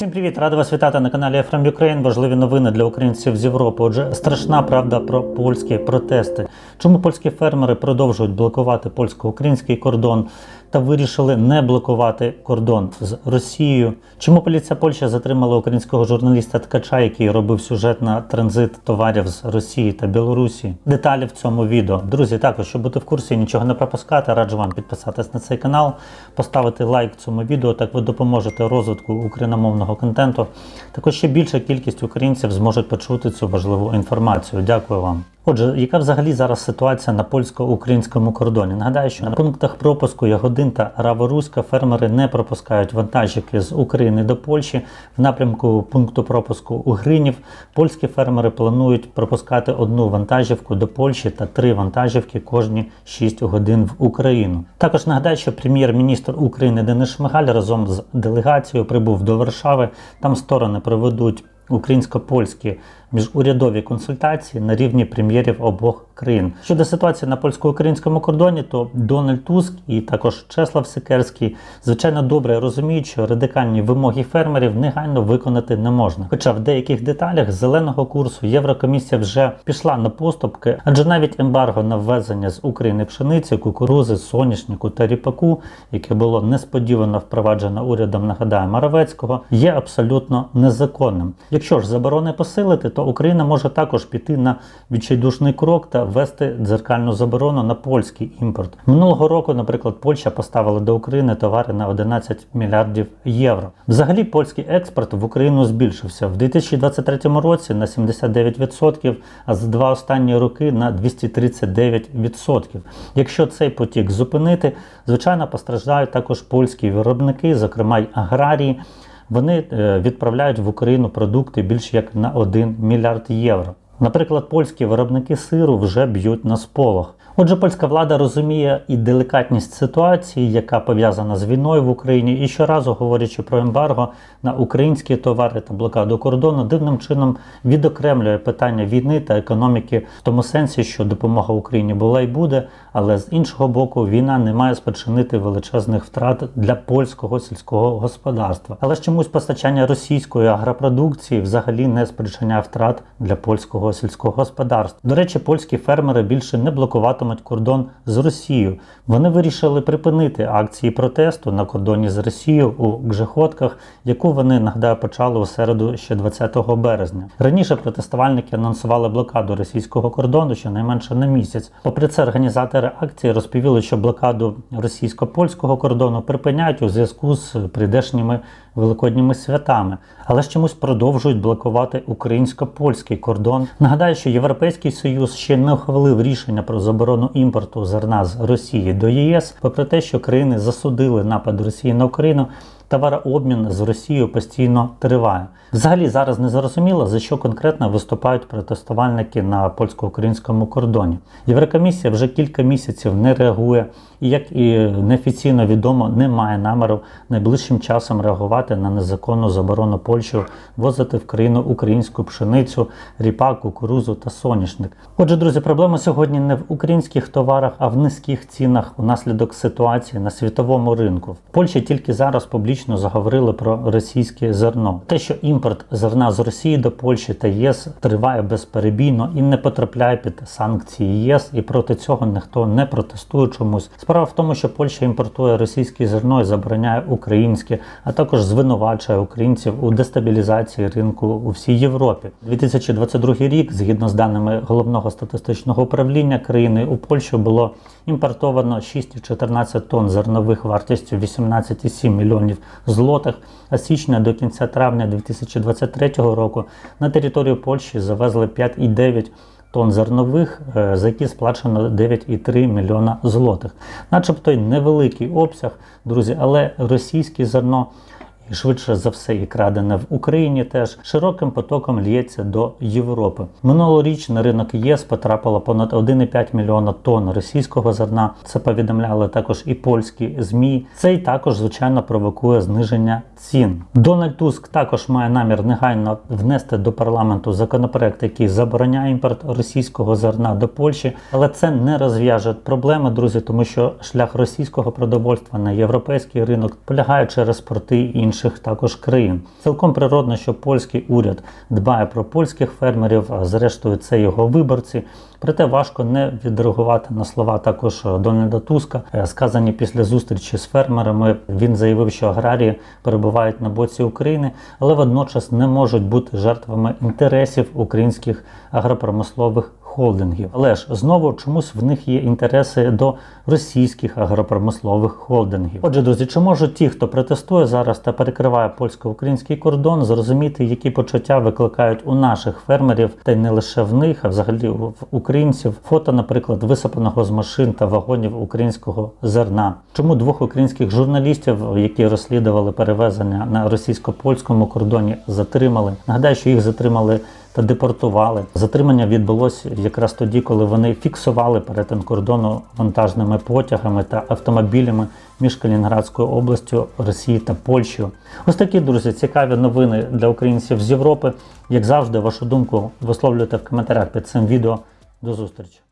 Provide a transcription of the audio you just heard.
Всім привіт! Радий вас вітати на каналі Ефрем Ukraine. Важливі новини для українців з Європи. Отже, страшна правда про польські протести. Чому польські фермери продовжують блокувати польсько-український кордон та вирішили не блокувати кордон з Росією? Чому поліція Польщі затримала українського журналіста Ткача, який робив сюжет на транзит товарів з Росії та Білорусі? Деталі в цьому відео. Друзі, також щоб бути в курсі нічого не пропускати, раджу вам підписатись на цей канал, поставити лайк цьому відео. Так ви допоможете розвитку україномовного контенту. Також ще більша кількість українців зможуть почути цю важливу інформацію. Дякую вам. Отже, яка взагалі зараз ситуація на польсько-українському кордоні? Нагадаю, що на пунктах пропуску Ягодин та Раворуська фермери не пропускають вантажівки з України до Польщі. В напрямку пункту пропуску у Гринів польські фермери планують пропускати одну вантажівку до Польщі та три вантажівки кожні 6 годин в Україну. Також нагадаю, що прем'єр-міністр України Денис Шмигаль разом з делегацією прибув до Варшави. Там сторони проведуть українсько-польські міжурядові консультації на рівні прем'єрів обох країн. Щодо ситуації на польсько-українському кордоні, то Дональд Туск і також Чеслав Сикерський звичайно добре розуміють, що радикальні вимоги фермерів негайно виконати не можна. Хоча в деяких деталях зеленого курсу Єврокомісія вже пішла на поступки, адже навіть ембарго на ввезення з України пшениці, кукурузи, соняшнику та ріпаку, яке було несподівано впроваджено урядом, нагадаю, Моровецького, є абсолютно незаконним. Якщо ж заборони посилити, то Україна може також піти на відчайдушний крок та ввести дзеркальну заборону на польський імпорт. Минулого року, наприклад, Польща поставила до України товари на 11 мільярдів євро. Взагалі, польський експорт в Україну збільшився в 2023 році на 79%, а за два останні роки на 239%. Якщо цей потік зупинити, звичайно постраждають також польські виробники, зокрема й аграрії вони е, відправляють в Україну продукти більш як на 1 мільярд євро. Наприклад, польські виробники сиру вже б'ють на сполох. Отже, польська влада розуміє і делікатність ситуації, яка пов'язана з війною в Україні, і щоразу, говорячи про ембарго на українські товари та блокаду кордону, дивним чином відокремлює питання війни та економіки в тому сенсі, що допомога Україні була і буде, але з іншого боку, війна не має спричинити величезних втрат для польського сільського господарства. Але ж чомусь постачання російської агропродукції взагалі не спричиняє втрат для польського сільського господарства. До речі, польські фермери більше не блокуватимуть кордон з Росією. Вони вирішили припинити акції протесту на кордоні з Росією у Гжеходках, яку вони нагадаю почали у середу ще 20 березня. Раніше протестувальники анонсували блокаду російського кордону щонайменше на місяць. Попри це, організатори акції розповіли, що блокаду російсько-польського кордону припиняють у зв'язку з прийдешніми великодніми святами, але ж чомусь продовжують блокувати українсько-польський кордон. Нагадаю, що Європейський Союз ще не ухвалив рішення про заборону імпорту зерна з Росії до ЄС, попри те, що країни засудили напад Росії на Україну. Товарообмін з Росією постійно триває. Взагалі зараз не зрозуміло, за що конкретно виступають протестувальники на польсько-українському кордоні. Єврокомісія вже кілька місяців не реагує, і як і неофіційно відомо, не має наміру найближчим часом реагувати на незаконну заборону Польщі возити в країну українську пшеницю, ріпак, кукурузу та соняшник. Отже, друзі, проблема сьогодні не в українських товарах, а в низьких цінах унаслідок ситуації на світовому ринку. В Польщі тільки зараз публічно заговорили про російське зерно. Те, що імпорт зерна з Росії до Польщі та ЄС триває безперебійно і не потрапляє під санкції ЄС, і проти цього ніхто не протестує чомусь. Справа в тому, що Польща імпортує російське зерно і забороняє українське, а також звинувачує українців у дестабілізації ринку у всій Європі. 2022 рік, згідно з даними головного статистичного управління країни, у Польщу було імпортовано 6,14 тонн зернових вартістю 18,7 мільйонів злотих. А січня до кінця травня 2023 року на територію Польщі завезли 5,9 тонн зернових, е, за які сплачено 9,3 мільйона злотих. Начебто й невеликий обсяг, друзі, але російське зерно. І швидше за все і крадене в Україні теж широким потоком лється до Європи. Минулоріч на ринок ЄС потрапило понад 1,5 мільйона тонн російського зерна. Це повідомляли також і польські змі. Це й також звичайно провокує зниження цін. Дональд Туск також має намір негайно внести до парламенту законопроект, який забороняє імпорт російського зерна до Польщі, але це не розв'яже проблеми, друзі, тому що шлях російського продовольства на європейський ринок полягає через порти інших інших також країн. Цілком природно, що польський уряд дбає про польських фермерів, зрештою це його виборці. Проте важко не відреагувати на слова також Дональда Туска, е, сказані після зустрічі з фермерами. Він заявив, що аграрії перебувають на боці України, але водночас не можуть бути жертвами інтересів українських агропромислових холдингів. Але ж знову чомусь в них є інтереси до російських агропромислових холдингів. Отже, друзі, чи можуть ті, хто протестує зараз та перекриває польсько-український кордон, зрозуміти, які почуття викликають у наших фермерів, та й не лише в них, а взагалі в українців фото, наприклад, висипаного з машин та вагонів українського зерна? Чому двох українських журналістів, які розслідували перевезення на російсько-польському кордоні, затримали? Нагадаю, що їх затримали та депортували. Затримання відбулося якраз тоді, коли вони фіксували перетин кордону вантажними потягами та автомобілями між Калінградською областю, Росією та Польщею. Ось такі друзі, цікаві новини для українців з Європи. Як завжди, вашу думку висловлюйте в коментарях під цим відео. До зустрічі!